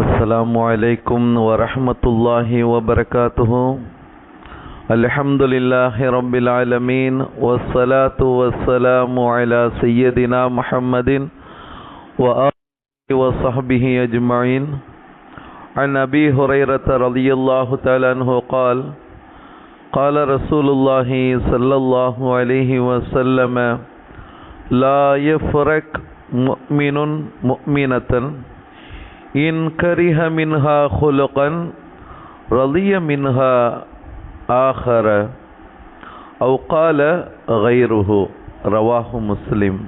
السلام عليكم ورحمة الله وبركاته. الحمد لله رب العالمين والصلاة والسلام على سيدنا محمد وآله وصحبه أجمعين. عن أبي هريرة رضي الله تعالى عنه قال قال رسول الله صلى الله عليه وسلم لا يفرق مؤمن مؤمنة. இன் கரிஹ மின்ஹா ஹுலுகன் ரலிய மின்ஹா ஆஹர அவுகால கைருஹு ரவாஹு முஸ்லிம்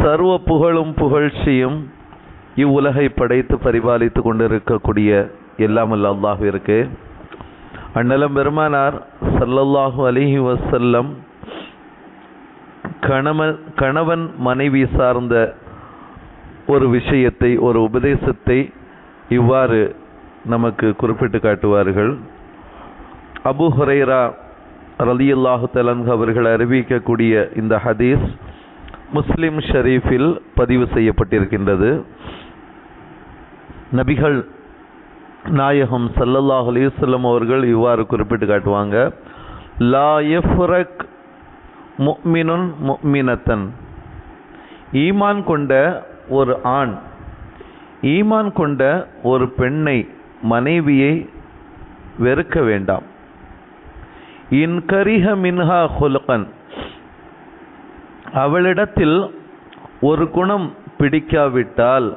சர்வ புகழும் புகழ்ச்சியும் இவ்வுலகை படைத்து பரிபாலித்து கொண்டிருக்கக்கூடிய எல்லாம் அல்ல இருக்கு அண்ணலம் பெருமானார் சல்லல்லாஹு அலிஹி வசல்லம் கணவன் கணவன் மனைவி சார்ந்த ஒரு விஷயத்தை ஒரு உபதேசத்தை இவ்வாறு நமக்கு குறிப்பிட்டு காட்டுவார்கள். அபு ஹுரைரா ரலியல்லாஹு தலன்கு அவர்கள் அறிவிக்கக்கூடிய இந்த ஹதீஸ் முஸ்லிம் ஷரீஃபில் பதிவு செய்யப்பட்டிருக்கின்றது. நபிகள் நாயகம் சல்லல்லாஹ் அலிவல்லம் அவர்கள் இவ்வாறு குறிப்பிட்டு காட்டுவாங்க. லா எஃப்ரக் முக்மினுன் முக்மினத்தன் ஈமான் கொண்ட ஒரு ஆண் ஈமான் கொண்ட ஒரு பெண்ணை மனைவியை வெறுக்க வேண்டாம். இன்கரிக மின்ஹா ஹுலகன் அவளிடத்தில் ஒரு குணம் பிடிக்காவிட்டால்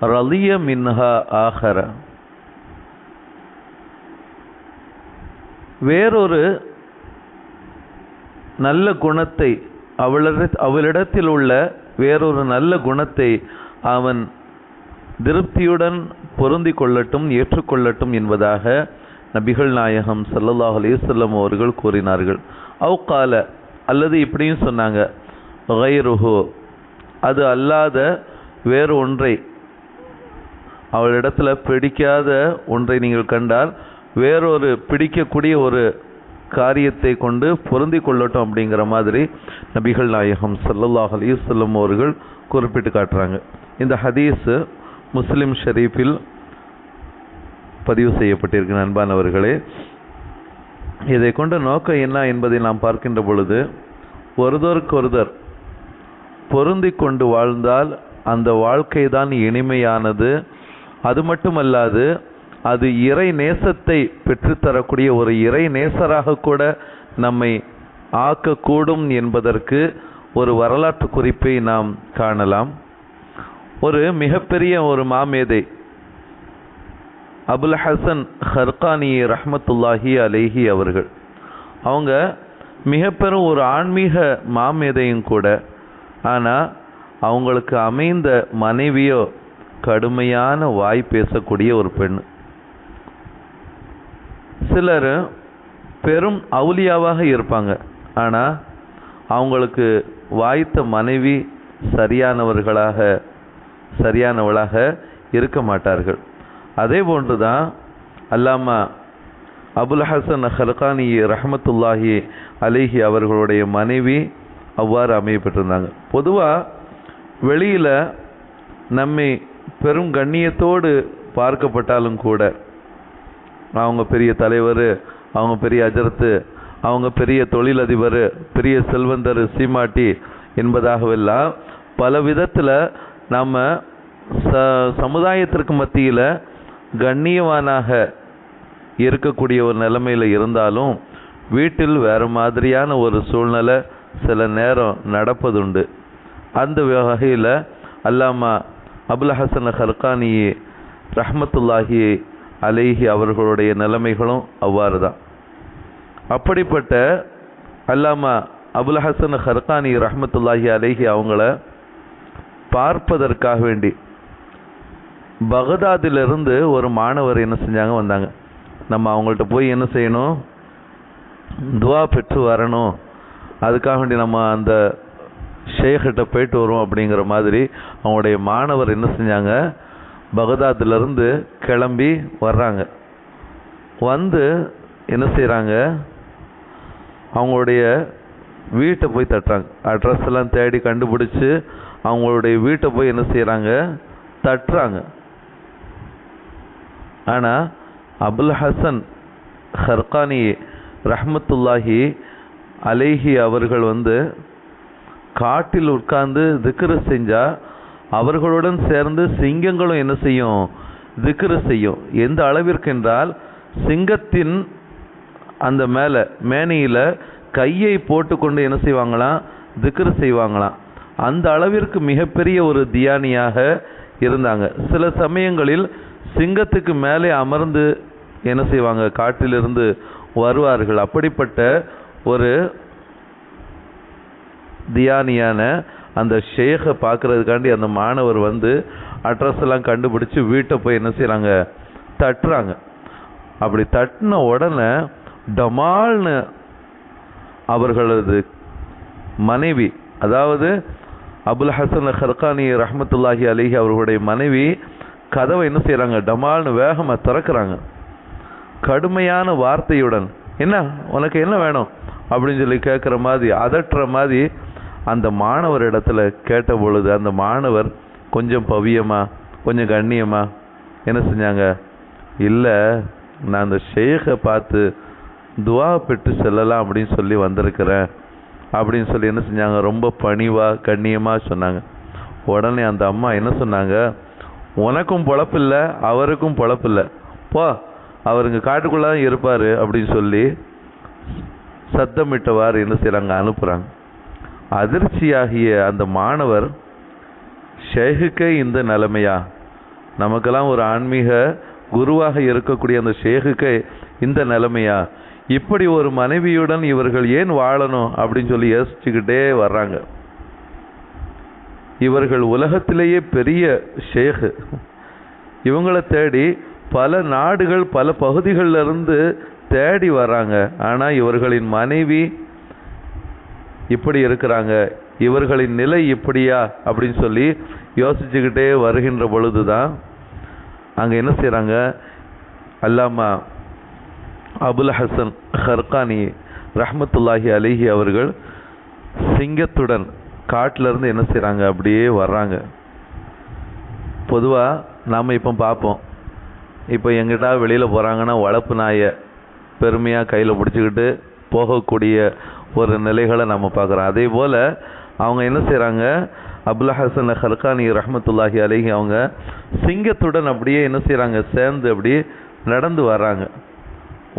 ரலிய மின்ஹா ஆகர வேறொரு நல்ல குணத்தை அவளிட அவளிடத்தில் உள்ள வேறொரு நல்ல குணத்தை அவன் திருப்தியுடன் பொருந்தி கொள்ளட்டும் ஏற்றுக்கொள்ளட்டும் என்பதாக நபிகள் நாயகம் சல்லல்லாஹ் அலிசல்லம் அவர்கள் கூறினார்கள். அவுக்கால அல்லது இப்படியும் சொன்னாங்க ஒகைருஹோ அது அல்லாத வேறு ஒன்றை அவளிடத்தில் பிடிக்காத ஒன்றை நீங்கள் கண்டால் வேறொரு பிடிக்கக்கூடிய ஒரு காரியத்தை கொண்டு பொருந்தி கொள்ளட்டும் அப்படிங்கிற மாதிரி நபிகள் நாயகம் சல்லல்லாஹ் அலிசல்லம் அவர்கள் குறிப்பிட்டு காட்டுறாங்க. இந்த ஹதீஸு முஸ்லிம் ஷரீஃபில் பதிவு செய்யப்பட்டிருக்கு. அன்பானவர்களே இதை கொண்ட நோக்கம் என்ன என்பதை நாம் பார்க்கின்ற பொழுது ஒருதொருக்கொருதர் பொருந்தி கொண்டு வாழ்ந்தால் அந்த வாழ்க்கை தான் இனிமையானது. அது மட்டுமல்லாது அது இறை நேசத்தை பெற்றுத்தரக்கூடிய ஒரு இறை நேசராக கூட நம்மை ஆக்கக்கூடும் என்பதற்கு ஒரு வரலாற்று குறிப்பை நாம் காணலாம். ஒரு மிகப்பெரிய ஒரு மாமேதை அபுல் ஹசன் ஹர்கானி ரஹமத்துல்லாஹி அலேஹி அவர்கள். அவங்க மிகப்பெரும் ஒரு ஆன்மீக மாமேதையும் கூட. ஆனால் அவங்களுக்கு அமைந்த மனைவியோ கடுமையான வாய் பேசக்கூடிய ஒரு பெண். சிலர் பெரும் அவுலியாவாக இருப்பாங்க. ஆனால் அவங்களுக்கு வாய்த்த மனைவி சரியானவர்களாக சரியானவளாக இருக்க மாட்டார்கள். அதே போன்று தான் அல்லாமா அபுல் ஹசன் ஹல்கானி ரஹமத்துல்லாஹி அலிஹி அவர்களுடைய மனைவி அவ்வாறு அமையப்பட்டிருந்தாங்க பொதுவாக வெளியில் நம்மை பெரும் கண்ணியத்தோடு பார்க்கப்பட்டாலும் கூட அவங்க பெரிய தலைவர் அவங்க பெரிய அஜரத்து அவங்க பெரிய தொழிலதிபர் பெரிய செல்வந்தர் சீமாட்டி என்பதாகவெல்லாம் பல விதத்தில் நம்ம ச சமுதாயத்திற்கு மத்தியில் கண்ணியவானாக இருக்கக்கூடிய ஒரு நிலைமையில் இருந்தாலும் வீட்டில் வேறு மாதிரியான ஒரு சூழ்நிலை சில நேரம் நடப்பதுண்டு. அந்த வகையில் அல்லாமா அபுல் ஹசன் ஹர்கானி ரஹமத்துல்லாஹி அலைஹி அவர்களுடைய நிலைமைகளும் அவ்வாறு தான் அப்படிப்பட்ட அல்லாமா அபுல் ஹசன் ஹர்கானி ரஹமத்துல்லாஹி அலைஹி அவங்கள பார்ப்பதற்காக வேண்டி பகதாதிலிருந்து ஒரு மாணவர் என்ன செஞ்சாங்க வந்தாங்க. நம்ம அவங்கள்ட்ட போய் என்ன செய்யணும்? துவா பெற்று வரணும். அதுக்காக வேண்டி நம்ம அந்த ஷேக்கிட்ட போயிட்டு வருவோம் அப்படிங்கிற மாதிரி அவங்களுடைய மாணவர் என்ன செஞ்சாங்க பகதாத்திலிருந்து கிளம்பி வர்றாங்க. வந்து என்ன செய்கிறாங்க அவங்களுடைய வீட்டை போய் தட்டுறாங்க. அட்ரஸ் எல்லாம் தேடி கண்டுபிடிச்சு அவங்களுடைய வீட்டை போய் என்ன செய்கிறாங்க தட்டுறாங்க. ஆனால் அபுல் ஹசன் ஹர்கானி ரஹ்மத்துல்லாஹி அலைஹி அவர்கள் வந்து காட்டில் உட்கார்ந்து திக்ரு செஞ்சால் அவர்களுடன் சேர்ந்து சிங்கங்களும் என்ன செய்யும்? திக்ரு செய்யும். எந்த அளவிற்கு என்றால் சிங்கத்தின் அந்த மேலே மேனியில் கையை போட்டுக்கொண்டு என்ன செய்வாங்களாம்? திக்ரு செய்வாங்களாம். அந்த அளவிற்கு மிகப்பெரிய ஒரு தியானியாக இருந்தாங்க. சில சமயங்களில் சிங்கத்துக்கு மேலே அமர்ந்து என்ன செய்வாங்க? காட்டிலிருந்து வருவார்கள். அப்படிப்பட்ட ஒரு தியானியான அந்த ஷேகை பார்க்கறதுக்காண்டி அந்த மாணவர் வந்து அட்ரஸ் எல்லாம் கண்டுபிடிச்சி வீட்டை போய் என்ன செய்கிறாங்க தட்டுறாங்க. அப்படி தட்டின உடனே டமால்னு அவர்களது மனைவி அதாவது அபுல் ஹசன் ஹர்கானி ரஹமத்துல்லாஹி அலிஹி அவர்களுடைய மனைவி கதவை என்ன செய்கிறாங்க டமால்னு வேகமாக திறக்கிறாங்க. கடுமையான வார்த்தையுடன் என்ன? உனக்கு என்ன வேணும்? அப்படின்னு சொல்லி கேட்குற மாதிரி அதட்டுற மாதிரி அந்த மாணவர் இடத்துல கேட்ட பொழுது அந்த மாணவர் கொஞ்சம் பவியமா? கொஞ்சம் கண்ணியமா? என்ன செஞ்சாங்க? இல்லை நான் அந்த ஷேகை பார்த்து துவா பெற்று செல்லலாம் அப்படின்னு சொல்லி வந்திருக்கிறேன். அப்படின்னு சொல்லி என்ன செஞ்சாங்க? ரொம்ப பணிவாக கண்ணியமாக சொன்னாங்க. உடனே அந்த அம்மா என்ன சொன்னாங்க? உனக்கும் பொழப்பில்லை அவருக்கும் பொழப்பில்லை. போ அவருங்க காட்டுக்குள்ளே தான் இருப்பார் அப்படின்னு சொல்லி சத்தமிட்டவாறு என்ன செய்கிறாங்க அனுப்புகிறாங்க அதிர்ச்சியாகிய அந்த மாணவர் ஷேகுக்கே இந்த நிலைமையா? நமக்கெல்லாம் ஒரு ஆன்மீக குருவாக இருக்கக்கூடிய அந்த ஷேகுக்கே இந்த நிலைமையா? இப்படி ஒரு மனைவியுடன் இவர்கள் ஏன் வாழணும் அப்படின்னு சொல்லி யோசிச்சுக்கிட்டே வர்றாங்க. இவர்கள் உலகத்திலேயே பெரிய ஷேகு. இவங்களை தேடி பல நாடுகள் பல பகுதிகளில் இருந்து தேடி வராங்க ஆனால் இவர்களின் மனைவி இப்படி இருக்கிறாங்க. இவர்களின் நிலை இப்படியா? அப்படின்னு சொல்லி யோசிச்சுக்கிட்டே வருகின்ற பொழுது தான் அங்கே என்ன செய்கிறாங்க அல்லாமா அபுல் ஹசன் ஹர்கானி ரஹமத்துல்லாஹி அலிஹி அவர்கள் சிங்கத்துடன் காட்டிலேருந்து என்ன செய்கிறாங்க அப்படியே வர்றாங்க. பொதுவாக நாம் இப்போ பார்ப்போம் இப்போ எங்கிட்ட வெளியில் போகிறாங்கன்னா வளர்ப்பு நாயை பெருமையாக கையில் பிடிச்சிக்கிட்டு போகக்கூடிய ஒரு நிலைகளை நம்ம பார்க்குறோம். அதே போல் அவங்க என்ன செய்கிறாங்க அபுல் ஹசன் ஹர்கானி ரஹமத்துல்லாஹி அலிஹி அவங்க சிங்கத்துடன் அப்படியே என்ன செய்கிறாங்க சேர்ந்து அப்படியே நடந்து வர்றாங்க.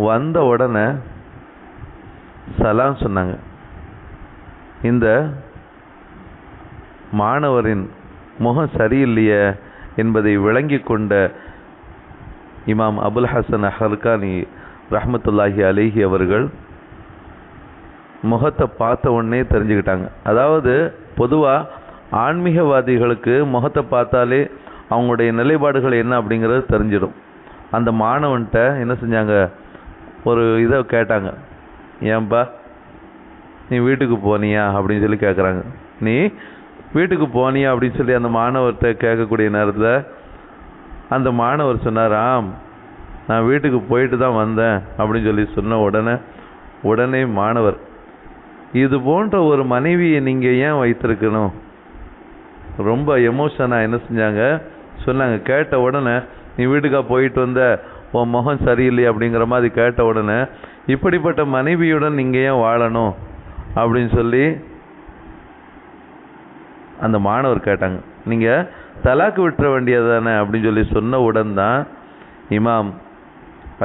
வந்த உடனே சலாம் சொன்னாங்க. இந்த மாணவரின் முகம் சரியில்லையே என்பதை விளங்கி கொண்ட இமாம் அபுல் ஹசன் ஹர்கானி ரஹமத்துல்லாஹி அலிஹி அவர்கள் முகத்தை பார்த்த உடனே தெரிஞ்சுக்கிட்டாங்க. அதாவது பொதுவாக ஆன்மீகவாதிகளுக்கு முகத்தை பார்த்தாலே அவங்களுடைய நிலைப்பாடுகள் என்ன அப்படிங்கிறது தெரிஞ்சிடும். அந்த மாணவன்கிட்ட என்ன செஞ்சாங்க? ஒரு இதை கேட்டாங்க. ஏன்பா நீ வீட்டுக்கு போனியா அப்படின்னு சொல்லி கேட்குறாங்க நீ வீட்டுக்கு போனியா அப்படின்னு சொல்லி அந்த மாணவர்கிட்ட கேட்கக்கூடிய நேரத்தில் அந்த மாணவர் சொன்னார் ஆம் நான் வீட்டுக்கு போயிட்டு தான் வந்தேன் அப்படின்னு சொல்லி சொன்ன உடனே உடனே மாணவர் இது போன்ற ஒரு மனைவியை நீங்கள் ஏன் வைத்திருக்கணும்? ரொம்ப எமோஷனாக என்ன செஞ்சாங்க? சொன்னாங்க கேட்ட உடனே நீ வீட்டுக்கா போயிட்டு வந்த உன் முகம் சரியில்லை அப்படிங்கிற மாதிரி கேட்ட உடனே இப்படிப்பட்ட மனைவியுடன் நீங்கள் ஏன் வாழணும்? அப்படின்னு சொல்லி அந்த மாணவர் கேட்டாங்க. நீங்கள் தலாக்கு விட்டுற வேண்டியதானே அப்படின்னு சொல்லி சொன்ன உடன் தான் இமாம்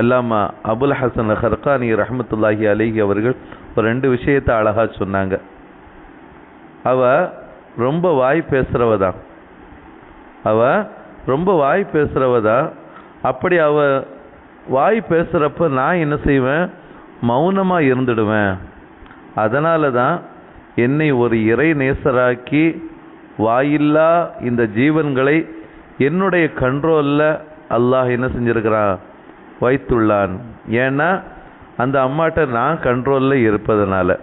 அல்லாமா அபுல் ஹசன் ஹர்கானி ரஹமத்துல்லாஹி அலிஹி அவர்கள் ரெண்டு விஷயத்தை அழகாக சொன்னாங்க. அவ ரொம்ப வாய் பேசுகிறவ தான். அவ ரொம்ப வாய் பேசுகிறவ தான். அப்படி அவ வாய் பேசுகிறப்ப நான் என்ன செய்வேன்? மௌனமாக இருந்துடுவேன். அதனால தான் என்னை ஒரு இறை நேசராக்கி வாயில்லா இந்த ஜீவன்களை என்னுடைய கண்ட்ரோலில் அல்லாஹ் என்ன செஞ்சுருக்கிறான்? வைத்துள்ளான். ஏன்னா அந்த அம்மாட்ட நான் கண்ட்ரோலில் இருப்பதனால.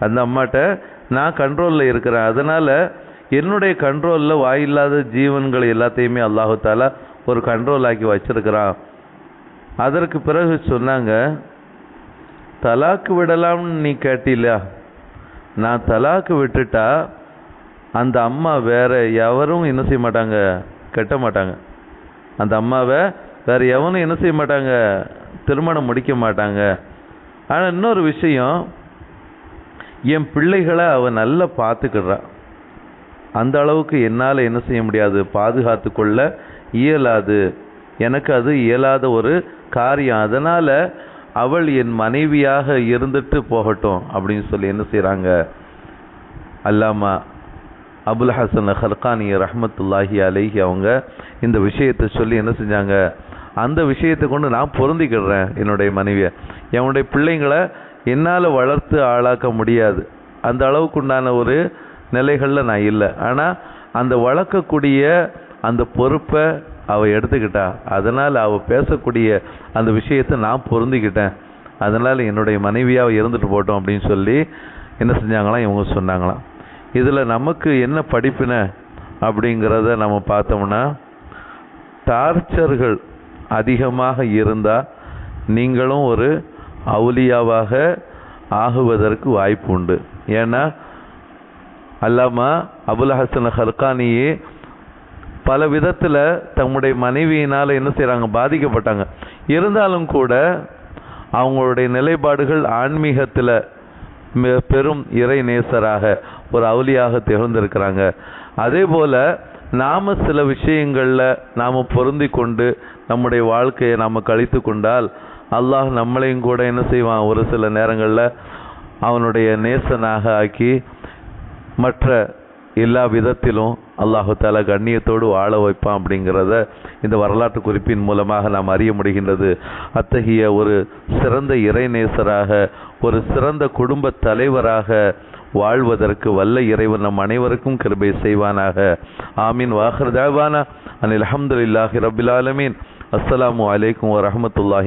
அந்த அம்மாட்ட நான் கண்ட்ரோலில் இருக்கிறேன். அதனால் என்னுடைய கண்ட்ரோலில் வாயில்லாத ஜீவன்கள் எல்லாத்தையுமே அல்லாஹால ஒரு கண்ட்ரோல் ஆக்கி வச்சிருக்கிறான். அதற்கு பிறகு சொன்னாங்க தலாக்கு விடலாம்னு நீ கேட்டில நான் தலாக்கு விட்டுட்டா அந்த அம்மா வேற எவரும் என்ன செய்ய மாட்டாங்க? கட்ட மாட்டாங்க. அந்த அம்மாவை வேற எவனும் என்ன செய்ய மாட்டாங்க? திருமணம் முடிக்க மாட்டாங்க. ஆனால் இன்னொரு விஷயம் என் பிள்ளைகளை அவள் நல்லா பார்த்துக்கிடுறா. அந்த அளவுக்கு என்னால் என்ன செய்ய முடியாது? பாதுகாத்து கொள்ள இயலாது. எனக்கு அது இயலாத ஒரு காரியம். அதனால் அவள் என் மனைவியாக இருந்துட்டு போகட்டும் அப்படின்னு சொல்லி என்ன செய்கிறாங்க அல்லாமா அபுல் ஹசன் ஹர்கானி ரஹமத்துல்லாஹி அலைஹி அவங்க இந்த விஷயத்தை சொல்லி என்ன செஞ்சாங்க? அந்த விஷயத்தை கொண்டு நான் பொருந்திக்கிடுறேன் என்னுடைய மனைவியை. என்னுடைய பிள்ளைங்களை என்னால் வளர்த்து ஆளாக்க முடியாது. அந்த அளவுக்கு உண்டான ஒரு நிலைகளில் நான் இல்லை. ஆனால் அந்த வளர்க்கக்கூடிய அந்த பொறுப்பை அவள் எடுத்துக்கிட்டா. அதனால் அவள் பேசக்கூடிய அந்த விஷயத்தை நான் பொருந்திக்கிட்டேன். அதனால் என்னுடைய மனைவியாக இருந்துட்டு போட்டோம் அப்படின்னு சொல்லி என்ன செஞ்சாங்களாம்? இவங்க சொன்னாங்களாம். இதில் நமக்கு என்ன படிப்பின அப்படிங்கிறத நம்ம பார்த்தோம்னா டார்ச்சர்கள் அதிகமாக இருந்தால் நீங்களும் ஒரு அவுலியாவாக ஆகுவதற்கு வாய்ப்பு உண்டு. ஏன்னா அல்லாமா அபுல் ஹசன் ஹர்கானியே பல விதத்தில் தம்முடைய மனைவியினால் என்ன செய்கிறாங்க பாதிக்கப்பட்டாங்க. இருந்தாலும் கூட அவங்களுடைய நிலைப்பாடுகள் ஆன்மீகத்தில் பெரும் இறை நேசராக ஒரு அவுலியாக திகழ்ந்திருக்கிறாங்க. அதே போல் நாம் சில விஷயங்களில் நாம் பொருந்தி கொண்டு நம்முடைய வாழ்க்கையை நாம் கழித்து கொண்டால் அல்லாஹ் நம்மளையும் கூட என்ன செய்வான்? ஒரு சில நேரங்களில் அவனுடைய நேசனாக ஆக்கி மற்ற எல்லா விதத்திலும் அல்லாஹு தாலா கண்ணியத்தோடு வாழ வைப்பான் அப்படிங்கிறத இந்த வரலாற்று குறிப்பின் மூலமாக நாம் அறிய முடிகின்றது. அத்தகைய ஒரு சிறந்த இறைநேசராக ஒரு சிறந்த குடும்ப தலைவராக வாழ்வதற்கு வல்ல இறைவன் நம் அனைவருக்கும் கிருபை செய்வானாக. ஆமீன். வாஹர் தேவானா. அனில் அஹமதுல்லாஹி ரபில் ஆலமீன். அஸ்லாம் வலைக்கம் வரமத்துல்லாஹி